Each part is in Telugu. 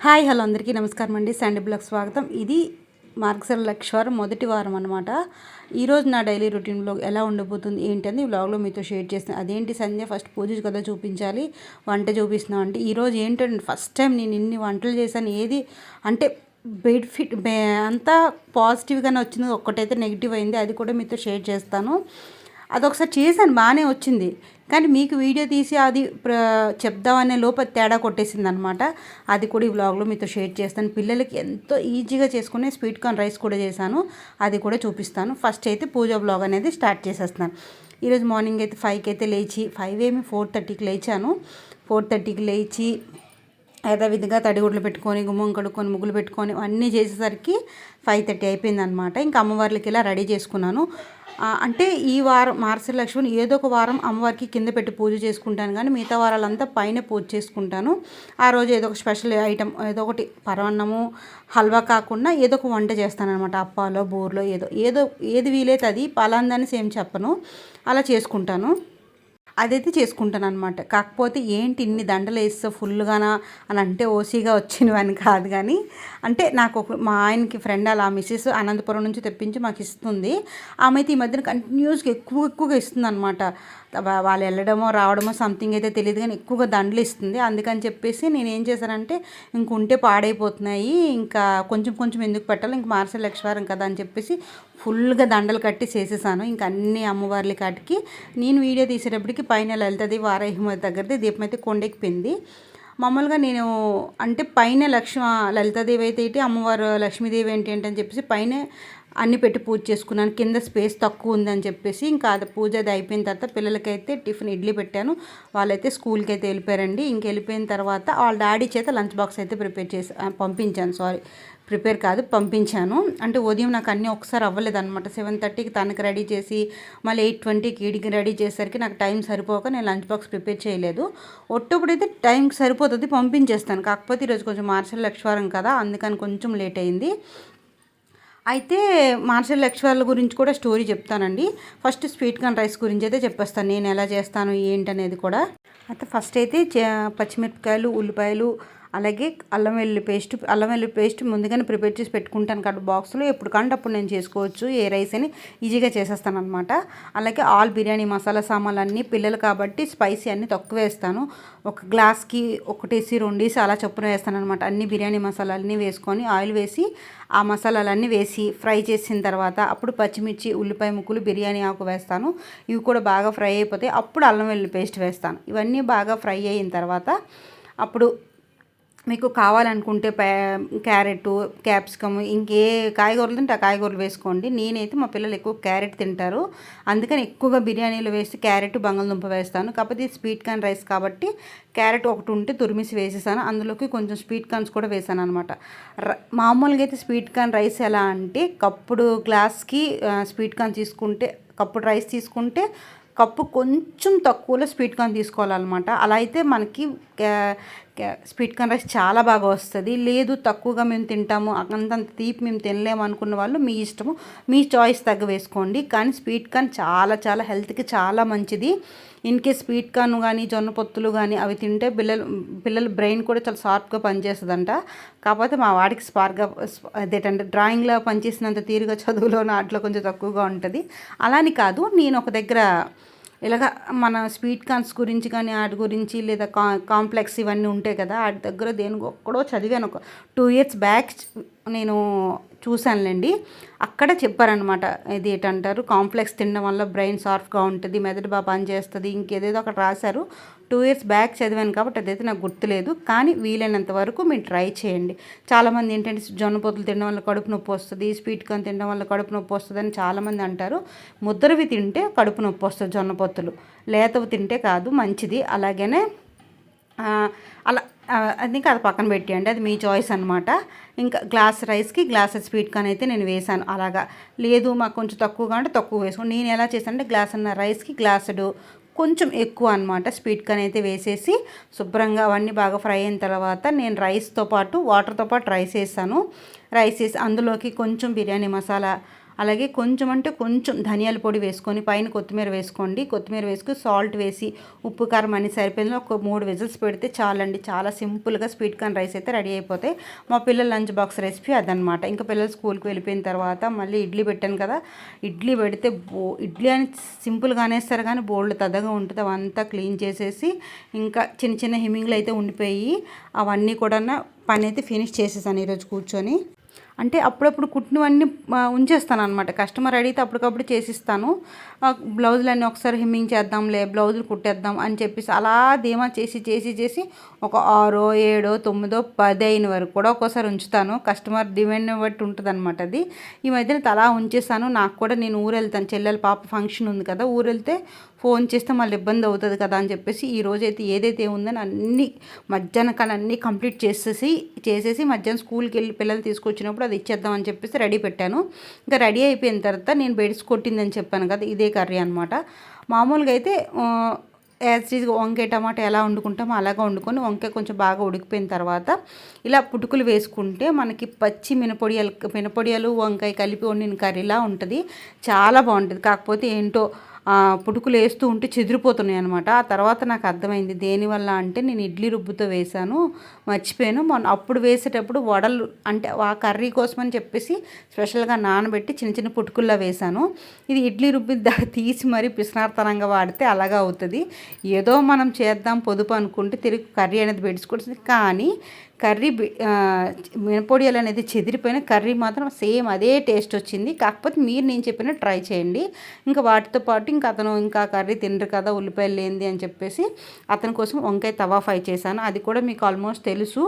హాయ్ హలో అందరికీ నమస్కారం అండి. శాండీ బ్లాగ్ స్వాగతం. ఇది మార్క్సర్ లక్షవారం మొదటి వారం అనమాట ఈరోజు నా డైలీ రొటీన్ బ్లాగ్ ఎలా ఉండబోతుంది ఏంటని ఈ బ్లాగ్లో మీతో షేర్ చేస్తాను అదేంటి సంధ్య ఫస్ట్ పూజ కదా చూపించాలి వంట చూపిస్తున్నాం అంటే ఈరోజు ఏంటంటే ఫస్ట్ టైం నేను ఇన్ని వంటలు చేశాను. ఏది అంటే బెనిఫిట్ అంతా పాజిటివ్గానే వచ్చింది ఒక్కటైతే నెగిటివ్ అయింది అది కూడా మీతో షేర్ చేస్తాను. అదొకసారి చేశాను బాగానే వచ్చింది. కానీ మీకు వీడియో తీసి అది చెప్దామనే లోప తేడా కొట్టేసింది అనమాట అది కూడా ఈ వ్లాగ్లో మీతో షేర్ చేస్తాను. పిల్లలకి ఎంతో ఈజీగా చేసుకునే స్వీట్ కార్న్ రైస్ కూడా చేశాను. అది కూడా చూపిస్తాను. ఫస్ట్ అయితే పూజ బ్లాగ్ అనేది స్టార్ట్ చేసేస్తాను ఈరోజు మార్నింగ్ అయితే ఫైవ్కి అయితే లేచి ఫైవ్ ఏమి ఫోర్ థర్టీకి లేచాను. ఫోర్ థర్టీకి లేచి యథావిధిగా తడిగుడ్లు పెట్టుకొని గుమ్మం కడుక్కొని ముగ్గులు పెట్టుకొని అన్నీ చేసేసరికి ఫైవ్ థర్టీ అయిపోయింది అనమాట ఇంకా అమ్మవార్లకి ఇలా రెడీ చేసుకున్నాను. అంటే ఈ వారం మార్చి లక్ష్మణ్ ఏదో ఒక వారం అమ్మవారికి కింద పెట్టి పూజ చేసుకుంటాను కానీ మిగతా వారాలంతా పైన పూజ చేసుకుంటాను. ఆ రోజు ఏదో ఒక స్పెషల్ ఐటమ్ ఏదో ఒకటి పరవన్నము హల్వా కాకుండా ఏదో ఒక వంట చేస్తాను అనమాట అప్పాలో బూర్లో ఏదో ఏదో ఏది వీలైతే అది పలాందని సేమ్ చెప్పను. అలా చేసుకుంటాను. అదైతే చేసుకుంటాను అనమాట కాకపోతే ఏంటి ఇన్ని దండలు వేస్తా ఫుల్గానా అని అంటే ఓసీగా వచ్చినవని కాదు కానీ అంటే నాకు ఒక మా ఆయనకి ఫ్రెండ్ అలా మిస్సెస్ అనంతపురం నుంచి తెప్పించి మాకు ఇస్తుంది. ఆమె అయితే ఈ మధ్యన కంటిన్యూస్గా ఎక్కువ ఎక్కువగా ఇస్తుంది అనమాట వాళ్ళు వెళ్ళడమో రావడమో సంథింగ్ అయితే తెలియదు కానీ ఎక్కువగా దండలు ఇస్తుంది. అందుకని చెప్పేసి నేను ఏం చేశానంటే ఇంక ఉంటే పాడైపోతున్నాయి ఇంకా కొంచెం కొంచెం ఎందుకు పెట్టాలి ఇంక మార్సల్ లక్షవారం కదా అని చెప్పేసి ఫుల్గా దండలు కట్టి చేసేసాను. ఇంక అన్ని అమ్మవార్ల కాటికి నేను వీడియో తీసేటప్పటికి పైన లలితది వారాహిమతి దగ్గరది దీపం అయితే కొండెక్కిపోయింది. మామూలుగా నేను అంటే పైన లక్ష్మ లలితాదేవి అయితే ఏంటి అమ్మవారు లక్ష్మీదేవి ఏంటి అని చెప్పేసి పైన అన్ని పెట్టి పూజ చేసుకున్నాను. కింద స్పేస్ తక్కువ ఉందని చెప్పేసి ఇంకా అది పూజ అది అయిపోయిన తర్వాత పిల్లలకైతే టిఫిన్ ఇడ్లీ పెట్టాను. వాళ్ళైతే స్కూల్కి అయితే వెళ్ళిపోయారండి. ఇంక వెళ్ళిపోయిన తర్వాత వాళ్ళ డాడీ చేత లంచ్ బాక్స్ అయితే ప్రిపేర్ చేసి పంపించాను. సారీ ప్రిపేర్ కాదు పంపించాను. అంటే ఉదయం నాకు అన్నీ ఒకసారి అవ్వలేదు అనమాట సెవెన్ థర్టీకి తనకి రెడీ చేసి మళ్ళీ ఎయిట్ ట్వంటీకి ఈడికి రెడీ చేసేసరికి నాకు టైం సరిపోక నేను లంచ్ బాక్స్ ప్రిపేర్ చేయలేదు. ఒట్టప్పుడైతే టైంకి సరిపోతుంది పంపించేస్తాను. కాకపోతే ఈరోజు కొంచెం మార్షల్ లక్ష్వారం కదా అందుకని కొంచెం లేట్ అయింది. అయితే మార్షల్ లక్ష్యాల గురించి కూడా స్టోరీ చెప్తానండి. ఫస్ట్ స్వీట్ కార్న్ రైస్ గురించి అయితే చెప్పేస్తాను. నేను ఎలా చేస్తాను ఏంటనేది కూడా. అయితే ఫస్ట్ అయితే పచ్చిమిరపకాయలు ఉల్లిపాయలు అలాగే అల్లం వెల్లుల్లి పేస్ట్ అల్లం వెల్లుల్లి పేస్ట్ ముందుగానే ప్రిపేర్ చేసి పెట్టుకుంటాను కాబట్టి బాక్స్లో ఎప్పుడు కంటే అప్పుడు నేను చేసుకోవచ్చు. ఏ రైస్ అని ఈజీగా చేసేస్తాను అనమాట అలాగే ఆల్ బిర్యానీ మసాలా సామాన్లు అన్నీ పిల్లలు కాబట్టి స్పైసీ అన్నీ తక్కువ వేస్తాను. ఒక గ్లాస్కి ఒకటేసి రెండేసి అలా చొప్పున వేస్తాను అనమాట అన్ని బిర్యానీ మసాలాలన్నీ వేసుకొని ఆయిల్ వేసి ఆ మసాలాలన్నీ వేసి ఫ్రై చేసిన తర్వాత అప్పుడు పచ్చిమిర్చి ఉల్లిపాయ ముక్కలు బిర్యానీ ఆకు వేస్తాను. ఇవి కూడా బాగా ఫ్రై అయిపోతే అప్పుడు అల్లం వెల్లుల్లి పేస్ట్ వేస్తాను. ఇవన్నీ బాగా ఫ్రై అయిన తర్వాత అప్పుడు మీకు కావాలనుకుంటే క్యారెట్ క్యాప్సికమ్ ఇంకే కాయగూరలు తింటే ఆ కాయగూరలు వేసుకోండి. నేనైతే మా పిల్లలు ఎక్కువ క్యారెట్ తింటారు. అందుకని ఎక్కువగా బిర్యానీలో వేసి క్యారెట్ బంగాళదుంప వేస్తాను. కాకపోతే స్వీట్ కార్న్ రైస్ కాబట్టి క్యారెట్ ఒకటి ఉంటే తురిమిసి వేసేసాను. అందులోకి కొంచెం స్వీట్ కార్న్స్ కూడా వేసాను అనమాట మామూలుగా అయితే స్వీట్ కార్న్ రైస్ ఎలా అంటే కప్పుడు గ్లాస్కి స్వీట్ కార్న్ తీసుకుంటే కప్పుడు రైస్ తీసుకుంటే కప్పు కొంచెం తక్కువలో స్వీట్ కార్న్ తీసుకోవాలన్నమాట. అలా అయితే మనకి స్వీట్ కార్న్ రైస్ చాలా బాగా వస్తుంది. లేదు తక్కువగా మేము తింటాము అంతంత తీపి మేము తినలేము అనుకున్న వాళ్ళు మీ ఇష్టము మీ చాయిస్ తగ్గ వేసుకోండి. కానీ స్వీట్ కార్న్ చాలా చాలా హెల్త్కి చాలా మంచిది. ఇన్ కేస్ స్వీట్ కార్న్ కానీ జొన్న పొత్తులు కానీ అవి తింటే పిల్లలు పిల్లల బ్రెయిన్ కూడా చాలా షార్ప్గా పనిచేస్తుందంట. కాకపోతే మా వాడికి స్పార్గా అదేంటంటే డ్రాయింగ్లో పనిచేసినంత తీరుగా చదువులో నాట్లో కొంచెం తక్కువగా ఉంటుంది. అలాని కాదు నేను ఒక దగ్గర ఇలాగ మన స్వీట్ కార్న్స్ గురించి కానీ వాటి గురించి లేదా కా కాంప్లెక్స్ ఇవన్నీ ఉంటాయి కదా వాటి దగ్గర దేనికి ఒక్కడో చదివాను ఒక టూ ఇయర్స్ బ్యాక్ నేను చూశానులేండి. అక్కడ చెప్పారనమాట ఇది ఏంటంటారు? కాంప్లెక్స్ తినడం వల్ల బ్రెయిన్ షార్ప్గా ఉంటుంది మెదడు బాగా పనిచేస్తుంది ఇంకేదేదో అక్కడ రాశారు. టూ ఇయర్స్ బ్యాక్ చదివాను కాబట్టి అదైతే నాకు గుర్తులేదు. కానీ వీలైనంత వరకు మీరు ట్రై చేయండి. చాలామంది ఏంటంటే జొన్న పొత్తులు తినడం వల్ల కడుపు నొప్పి వస్తుంది స్వీట్ కార్న్ తినడం వల్ల కడుపు నొప్పి వస్తుంది అని చాలామంది అంటారు. ముద్దరవి తింటే కడుపు నొప్పి వస్తుంది జొన్న పొత్తులు లేతవి తింటే కాదు మంచిది. అలాగనే అలా అది ఇంకా అది పక్కన పెట్టేయండి. అది మీ చాయిస్ అనమాట ఇంకా గ్లాస్ రైస్కి గ్లాస్ స్వీట్ కార్న్ అయితే నేను వేసాను. అలాగా. లేదు మాకు కొంచెం తక్కువగా అంటే తక్కువ వేసుకోండి. నేను ఎలా చేశాను అంటే గ్లాస్ అన్న రైస్కి గ్లాసుడు కొంచెం ఎక్కువ అనమాట స్వీట్ అయితే వేసేసి శుభ్రంగా అవన్నీ బాగా ఫ్రై అయిన తర్వాత నేను రైస్తో పాటు వాటర్తో పాటు రైస్ వేసాను. రైస్ వేసి అందులోకి కొంచెం బిర్యానీ మసాలా అలాగే కొంచెం అంటే కొంచెం ధనియాల పొడి వేసుకొని పైన కొత్తిమీర వేసుకోండి. కొత్తిమీర వేసుకుని సాల్ట్ వేసి ఉప్పు కారం అన్ని సరిపోయింది ఒక మూడు విజిల్స్ పెడితే చాలండి. చాలా సింపుల్గా స్వీట్ కార్న్ రైస్ అయితే రెడీ అయిపోతాయి. మా పిల్లల లంచ్ బాక్స్ రెసిపీ అదనమాట ఇంకా పిల్లలు స్కూల్కి వెళ్ళిపోయిన తర్వాత మళ్ళీ ఇడ్లీ పెట్టాను కదా. ఇడ్లీ పెడితే బో ఇడ్లీ అని సింపుల్గా అనేస్తారు కానీ బోల్డ్ తదగా ఉంటుంది. అవంతా క్లీన్ చేసేసి ఇంకా చిన్న చిన్న హిమ్మింగ్లు అయితే ఉండిపోయి అవన్నీ కూడా పని అయితే ఫినిష్ చేసేసాను ఈరోజు కూర్చొని. అంటే అప్పుడప్పుడు కుట్టినవన్నీ ఉంచేస్తాను అనమాట కస్టమర్ అడిగితే అప్పటికప్పుడు చేసిస్తాను. బ్లౌజులన్నీ ఒకసారి హిమ్మింగ్ చేద్దాంలే బ్లౌజులు కుట్టేద్దాం అని చెప్పేసి అలా ధీమా చేసి చేసి చేసి ఒక ఆరో ఏడో తొమ్మిదో పది అయిన వరకు కూడా ఒక్కోసారి ఉంచుతాను. కస్టమర్ డిమాండ్ బట్టి ఉంటుంది అనమాట అది. ఈ మధ్యన తలా ఉంచేస్తాను నాకు కూడా నేను ఊరు వెళ్తాను చెల్లెల పాప ఫంక్షన్ ఉంది కదా ఊరు వెళ్తే ఫోన్ చేస్తే మళ్ళీ ఇబ్బంది అవుతుంది కదా అని చెప్పేసి ఈ రోజైతే ఏదైతే ఉందని అన్ని మధ్యాహ్నం కానీ అన్నీ కంప్లీట్ చేసేసి చేసేసి మధ్యాహ్నం స్కూల్కి వెళ్ళి పిల్లలు తీసుకొచ్చినప్పుడు అది ఇచ్చేద్దామని చెప్పేసి రెడీ పెట్టాను. ఇంకా రెడీ అయిపోయిన తర్వాత నేను బెడ్స్ కొట్టిందని చెప్పాను కదా ఇదే కర్రీ అనమాట మామూలుగా అయితే యాజ్ ఈజ్ వంకాయ టమాటా ఎలా వండుకుంటామో అలాగా వండుకొని వంకాయ కొంచెం బాగా ఉడికిపోయిన తర్వాత ఇలా పుటుకులు వేసుకుంటే మనకి పచ్చి మినపొడియాలు మినపొడియాలు వంకాయ కలిపి వండిన కర్రీలా ఉంటుంది. చాలా బాగుంటుంది. కాకపోతే ఏంటో పుటుకులు వేస్తూ ఉంటే చెదిరిపోతున్నాయి అనమాట ఆ తర్వాత నాకు అర్థమైంది దేనివల్ల అంటే నేను ఇడ్లీ రుబ్బుతో వేశాను మర్చిపోయాను. మొన్న అప్పుడు వేసేటప్పుడు వడలు అంటే ఆ కర్రీ కోసం అని చెప్పేసి స్పెషల్గా నానబెట్టి చిన్న చిన్న పుటుకుల్లో వేశాను. ఇది ఇడ్లీ రుబ్బి తీసి మరీ పిసినార్తనంగా వాడితే అలాగా అవుతుంది. ఏదో మనం చేద్దాం పొదుపు అనుకుంటే తిరిగి కర్రీ అనేది పెట్టుకుంటుంది కానీ కర్రీ మినపొడియాలు అనేది చెదిరిపోయిన కర్రీ మాత్రం సేమ్ అదే టేస్ట్ వచ్చింది. కాకపోతే మీరు నేను చెప్పిన ట్రై చేయండి. ఇంకా వాటితో పాటు ఇంకా అతను ఇంకా కర్రీ తినరు కదా ఉల్లిపాయలు లేనిది అని చెప్పేసి అతని కోసం వంకాయ తవా ఫ్రై చేశాను. అది కూడా మీకు ఆల్మోస్ట్ తెలుసు.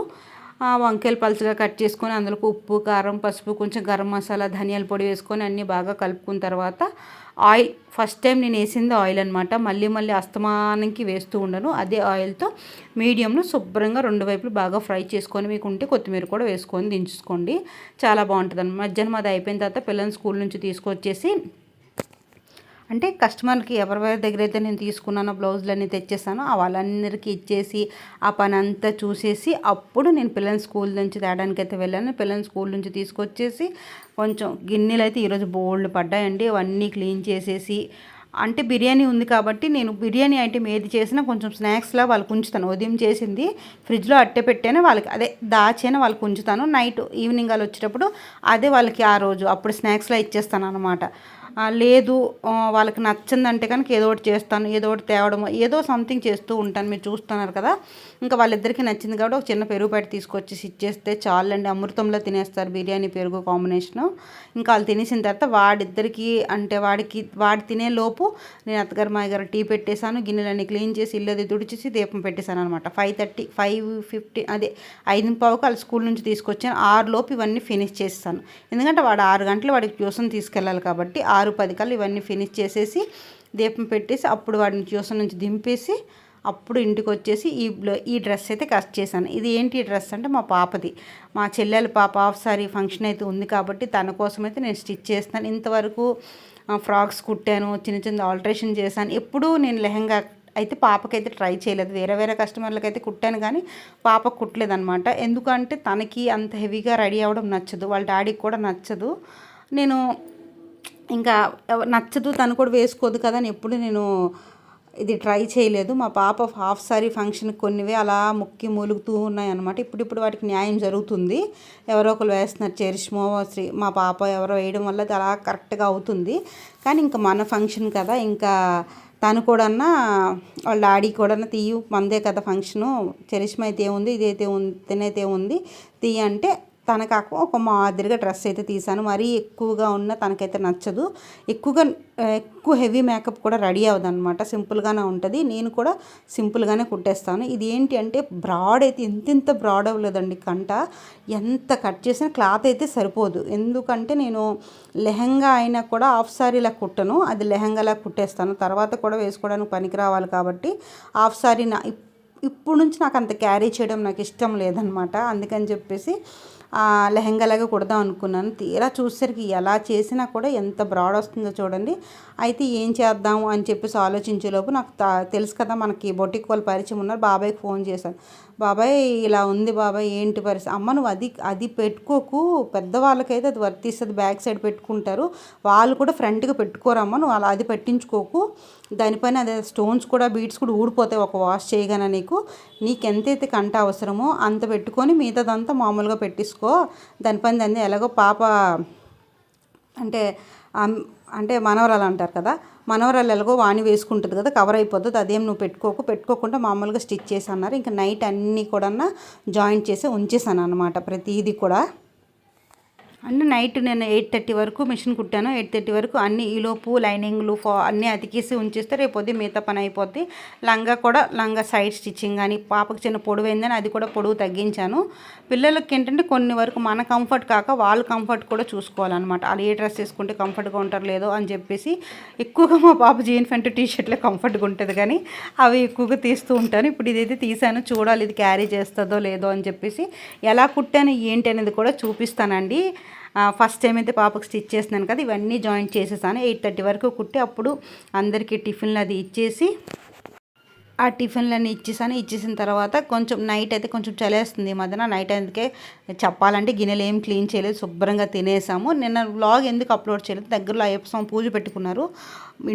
వంకాయలు పలుచగా కట్ చేసుకొని అందులో ఉప్పు కారం పసుపు కొంచెం గరం మసాలా ధనియాల పొడి వేసుకొని అన్నీ బాగా కలుపుకున్న తర్వాత ఆయిల్ ఫస్ట్ టైం నేను వేసింది ఆయిల్ అనమాట మళ్ళీ మళ్ళీ అస్తమానంకి వేస్తూ ఉండను. అదే ఆయిల్తో మీడియంలో శుభ్రంగా రెండు వైపులు బాగా ఫ్రై చేసుకొని మీకు ఉంటే కొత్తిమీర కూడా వేసుకొని దించుకోండి. చాలా బాగుంటుంది అనమాట మధ్యాహ్నం అది అయిపోయిన తర్వాత పిల్లల్ని స్కూల్ నుంచి తీసుకొచ్చేసి అంటే కస్టమర్కి ఎవరి దగ్గర అయితే నేను తీసుకున్నానో బ్లౌజులన్నీ తెచ్చేసానో వాళ్ళందరికీ ఇచ్చేసి ఆ పని అంతా చూసేసి అప్పుడు నేను పిల్లల్ని స్కూల్ నుంచి తేడానికి అయితే వెళ్ళాను. పిల్లల్ని స్కూల్ నుంచి తీసుకొచ్చేసి కొంచెం గిన్నెలు అయితే ఈరోజు బోల్డ్ పడ్డాయండి. అవన్నీ క్లీన్ చేసేసి అంటే బిర్యానీ ఉంది కాబట్టి నేను బిర్యానీ ఐటెం ఏది చేసినా కొంచెం స్నాక్స్లా వాళ్ళకి ఉంచుతాను. ఉదయం చేసింది ఫ్రిడ్జ్లో అట్టే పెట్టాను. వాళ్ళకి అదే దాచేనే వాళ్ళకి ఉంచుతాను. నైట్ ఈవినింగ్ వాళ్ళు వచ్చేటప్పుడు అదే వాళ్ళకి ఆ రోజు అప్పుడు స్నాక్స్లా ఇచ్చేస్తాను అనమాట లేదు వాళ్ళకి నచ్చిందంటే కనుక ఏదో ఒకటి చేస్తాను ఏదో ఒకటి తేవడము ఏదో సంథింగ్ చేస్తూ ఉంటాను మీరు చూస్తున్నారు కదా. ఇంకా వాళ్ళిద్దరికీ నచ్చింది కాబట్టి ఒక చిన్న పెరుగు పెట్టి తీసుకొచ్చి ఇచ్చేస్తే చాలండి. అమృతంలో తినేస్తారు బిర్యానీ పెరుగు కాంబినేషను. ఇంకా వాళ్ళు తినేసిన తర్వాత వాడిద్దరికి అంటే వాడికి వాడి తినే లోపు నేను అత్తగారు మా గారు టీ పెట్టేశాను గిన్నెలన్నీ క్లీన్ చేసి ఇల్లది తుడిచేసి దీపం పెట్టేశాను అనమాట. ఫైవ్ థర్టీ ఫైవ్ ఫిఫ్టీ అదే ఐదు పావుకు వాళ్ళు స్కూల్ నుంచి తీసుకొచ్చాను. ఆరు లోపు ఇవన్నీ ఫినిష్ చేస్తాను. ఎందుకంటే వాడు ఆరు గంటలు వాడికి ట్యూషన్ తీసుకెళ్ళాలి కాబట్టి ఆరు పది కల్లా ఇవన్నీ ఫినిష్ చేసేసి దీపం పెట్టేసి అప్పుడు వాడిని ట్యూషన్ నుంచి దింపేసి అప్పుడు ఇంటికి వచ్చేసి ఈ ఈ డ్రెస్ అయితే కట్ చేశాను. ఇది ఏంటి డ్రెస్ అంటే మా పాపది. మా చెల్లెల పాప హాఫ్ సారీ ఫంక్షన్ అయితే ఉంది కాబట్టి తన కోసం అయితే నేను స్టిచ్ చేస్తాను. ఇంతవరకు ఫ్రాక్స్ కుట్టాను చిన్న చిన్న ఆల్టరేషన్ చేశాను. ఎప్పుడూ నేను లెహంగా అయితే పాపకైతే ట్రై చేయలేదు. వేరే వేరే కస్టమర్లకైతే అయితే కుట్టాను కానీ పాపకు కుట్టలేదనమాట ఎందుకంటే తనకి అంత హెవీగా రెడీ అవ్వడం నచ్చదు. వాళ్ళ డాడీకి కూడా నచ్చదు. నేను ఇంకా నచ్చదు తను కూడా వేసుకోదు కదా అని ఎప్పుడు నేను ఇది ట్రై చేయలేదు. మా పాప హాఫ్ సారీ ఫంక్షన్ కొన్నివే అలా ముక్కి మూలుగుతూ ఉన్నాయి అనమాట ఇప్పుడు ఇప్పుడు వాటికి న్యాయం జరుగుతుంది. ఎవరో ఒకరు వేస్తున్నారు చెరిష్మో శ్రీ మా పాప ఎవరో వేయడం వల్ల అది అలా కరెక్ట్గా అవుతుంది. కానీ ఇంకా మన ఫంక్షన్ కదా ఇంకా తను కూడా వాళ్ళ డాడీ కూడా తీయు మందే కదా ఫంక్షను. చరిష్మ అయితే ఏముంది ఇదైతే ఉంది తినైతే ఉంది తీయ అంటే తనకు ఒక మాదిరిగా డ్రెస్ అయితే తీసాను మరీ ఎక్కువగా ఉన్న తనకైతే నచ్చదు. ఎక్కువగా ఎక్కువ హెవీ మేకప్ కూడా రెడీ అవ్వదన్నమాట. సింపుల్గానే ఉంటుంది. నేను కూడా సింపుల్గానే కుట్టేస్తాను. ఇది ఏంటి అంటే బ్రాడ్ అయితే ఎంతెంత బ్రాడ్ అవ్వలేదండి కంట. ఎంత కట్ చేసినా క్లాత్ అయితే సరిపోదు. ఎందుకంటే నేను లెహంగా అయినా కూడా హాఫ్ సారీలా కుట్టను. అది లెహంగాలా కుట్టేస్తాను. తర్వాత కూడా వేసుకోవడానికి పనికి రావాలి కాబట్టి హాఫ్ సారీ నా ఇప్పుడు నుంచి నాకు అంత క్యారీ చేయడం నాకు ఇష్టం లేదనమాట అందుకని చెప్పేసి లెహంగాలాగా కుడదాం అనుకున్నాను. తీరా చూసేసరికి ఎలా చేసినా కూడా ఎంత బ్రాడ్ వస్తుందో చూడండి. అయితే ఏం చేద్దాము అని చెప్పేసి ఆలోచించేలోపు నాకు తెలుసు కదా మనకి బొటిక్ వాళ్ళు పరిచయం ఉన్నారు. బాబాయ్కి ఫోన్ చేశాను. బాబాయ్ ఇలా ఉంది బాబాయ్ ఏంటి పరిస్థితి అమ్మ నువ్వు అది అది పెట్టుకోకు. పెద్దవాళ్ళకైతే అది వర్తిస్తుంది. బ్యాక్ సైడ్ పెట్టుకుంటారు. వాళ్ళు కూడా ఫ్రంట్గా పెట్టుకోరమ్మ. నువ్వు అలా అది పెట్టించుకోకు. దానిపైన అదే స్టోన్స్ కూడా బీట్స్ కూడా ఊడిపోతాయి. ఒక వాష్ చేయగానే నీకు. నీకు ఎంతైతే కంట అవసరమో అంత పెట్టుకొని మిగతాదంతా మామూలుగా పెట్టించుకో దానిపైన దాన్ని ఎలాగో పాప అంటే అంటే మనవరాలు అంటారు కదా మనవరాలు ఎలాగో వాణి వేసుకుంటుంది కదా కవర్ అయిపోతుంది. అదేం నువ్వు పెట్టుకోకు. పెట్టుకోకుండా మామూలుగా స్టిచ్ చేసి అన్నారు. ఇంకా నైట్ అన్నీ కూడా జాయింట్ చేసి ఉంచేసాను అనమాట ప్రతిదీ కూడా. అంటే నైట్ నేను ఎయిట్ థర్టీ వరకు మిషన్ కుట్టాను. ఎయిట్ థర్టీ వరకు అన్ని ఈలోపు లైనింగ్లు ఫా అన్నీ అతికేసి ఉంచేస్తే రేపు పొద్దు మిగతా పని అయిపోద్ది. లంగా కూడా లంగా సైడ్ స్టిచ్చింగ్ కానీ పాపకి చిన్న పొడవైందని అయిందని అది కూడా పొడవు తగ్గించాను. పిల్లలకి ఏంటంటే కొన్ని వరకు మన కంఫర్ట్ కాక వాళ్ళ కంఫర్ట్ కూడా చూసుకోవాలన్నమాట. వాళ్ళు ఏ డ్రెస్ వేసుకుంటే కంఫర్ట్గా ఉంటారు లేదో అని చెప్పేసి ఎక్కువగా మా పాప జీన్ ఫ్యాంట్ టీ షర్ట్లే కంఫర్ట్గా ఉంటుంది కానీ అవి ఎక్కువగా తీస్తూ ఉంటాను. ఇప్పుడు ఇదైతే తీసాను చూడాలి ఇది క్యారీ చేస్తుందో లేదో అని చెప్పేసి ఎలా కుట్టాను ఏంటి అనేది కూడా చూపిస్తానండి. ఫస్ట్ టైం అయితే పాపకు స్టిచ్ చేస్తున్నాను కదా ఇవన్నీ జాయింట్ చేసేసాను. ఎయిట్ థర్టీ వరకు కుట్టి అప్పుడు అందరికీ టిఫిన్లు అది ఇచ్చేసి ఆ టిఫిన్లన్నీ ఇచ్చేసాను. ఇచ్చేసిన తర్వాత కొంచెం నైట్ అయితే కొంచెం చలేస్తుంది ఈ మధ్యన. నైట్ అందుకే చెప్పాలంటే గిన్నెలు ఏం క్లీన్ చేయలేదు శుభ్రంగా తినేసాము. నిన్న వ్లాగ్ ఎందుకు అప్లోడ్ చేయలేదు దగ్గరలో అయ్యప్ప స్వామి పూజ పెట్టుకున్నారు.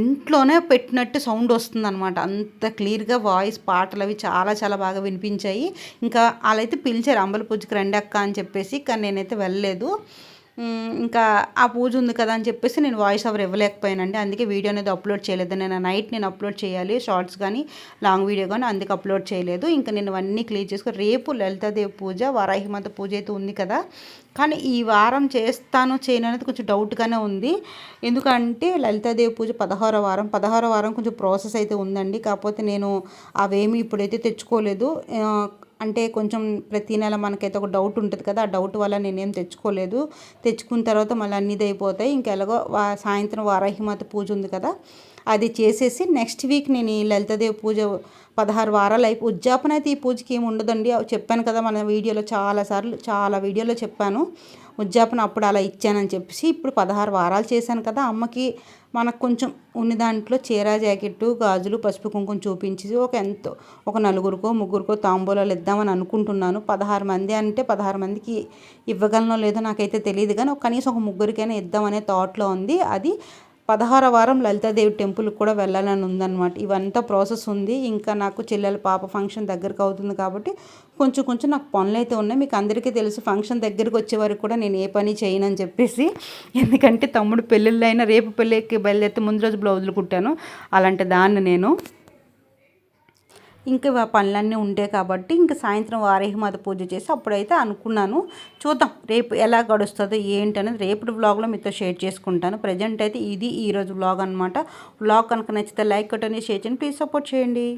ఇంట్లోనే పెట్టినట్టు సౌండ్ వస్తుంది అనమాట అంత క్లియర్గా వాయిస్ పాటలు అవి చాలా చాలా బాగా వినిపించాయి. ఇంకా వాళ్ళైతే పిలిచారు అంబల పూజకి రండి అక్క అని చెప్పేసి కానీ నేనైతే వెళ్ళలేదు. ఇంకా ఆ పూజ ఉంది కదా అని చెప్పేసి నేను వాయిస్ ఓవర్ ఇవ్వలేకపోయానండి. అందుకే వీడియో అనేది అప్లోడ్ చేయలేదు. నేను నైట్ నేను అప్లోడ్ చేయాలి షార్ట్స్ కానీ లాంగ్ వీడియో కానీ అందుకే అప్లోడ్ చేయలేదు. ఇంకా నేను అవన్నీ క్లియర్ చేసుకుని రేపు లలితాదేవి పూజ వారాహిమాత పూజ అయితే ఉంది కదా. కానీ ఈ వారం చేస్తాను చేయను అనేది కొంచెం డౌట్గానే ఉంది. ఎందుకంటే లలితాదేవి పూజ పదహారో వారం. పదహారో వారం కొంచెం ప్రాసెస్ అయితే ఉందండి. కాకపోతే నేను అవేమి ఇప్పుడైతే తెచ్చుకోలేదు. అంటే కొంచెం ప్రతి నెల మనకైతే ఒక డౌట్ ఉంటుంది కదా ఆ డౌట్ వల్ల నేనేం తెచ్చుకోలేదు. తెచ్చుకున్న తర్వాత మళ్ళీ అన్నీ అయిపోతాయి. ఇంకెలాగో వా సాయంత్రం వారాహిమాత పూజ ఉంది కదా అది చేసేసి నెక్స్ట్ వీక్ నేను ఈ లలితదేవి పూజ పదహారు వారాలు అయిపో ఉద్యాపన అయితే ఈ పూజకి ఏమి ఉండదండి. చెప్పాను కదా మన వీడియోలో చాలాసార్లు చాలా వీడియోలో చెప్పాను. ఉద్యాపన అప్పుడు అలా ఇచ్చానని చెప్పేసి ఇప్పుడు పదహారు వారాలు చేశాను కదా అమ్మకి మనకు కొంచెం ఉన్న దాంట్లో చీర జాకెట్టు గాజులు పసుపు కుంకుమ చూపించి ఒక ఎంతో ఒక నలుగురికో ముగ్గురికో తాంబూలాలు ఇద్దామని అనుకుంటున్నాను. పదహారు మంది అంటే పదహారు మందికి ఇవ్వగలనో లేదో నాకైతే తెలియదు కానీ కనీసం ఒక ముగ్గురికైనా ఇద్దామనే థాట్లో ఉంది. అది పదహార వారం లలితాదేవి టెంపుల్కి కూడా వెళ్ళాలని ఉందన్నమాట. ఇవంతా ప్రాసెస్ ఉంది. ఇంకా నాకు చెల్లెల పాప ఫంక్షన్ దగ్గరకు అవుతుంది కాబట్టి కొంచెం కొంచెం నాకు పనులు అయితే ఉన్నాయి. మీకు అందరికీ తెలుసు ఫంక్షన్ దగ్గరికి వచ్చే వరకు కూడా నేను ఏ పని చేయనని చెప్పేసి. ఎందుకంటే తమ్ముడు పెళ్ళిళ్ళైనా రేపు పెళ్ళికి బయలుదేరితే ముందు రోజు బ్లౌజులు కుట్టాను. అలాంటి దాన్ని నేను ఇంకా పనులన్నీ ఉంటాయి కాబట్టి ఇంకా సాయంత్రం వారేహిమాత పూజ చేసి అప్పుడైతే అనుకున్నాను. చూద్దాం రేపు ఎలా గడుస్తుందో ఏంటి అనేది రేపటి వ్లాగ్లో మీతో షేర్ చేసుకుంటాను. ప్రజెంట్ అయితే ఇది ఈరోజు వ్లాగ్ అనమాట వ్లాగ్ కనుక నచ్చితే లైక్ కొట్టని షేర్ చేయండి ప్లీజ్ సపోర్ట్ చేయండి.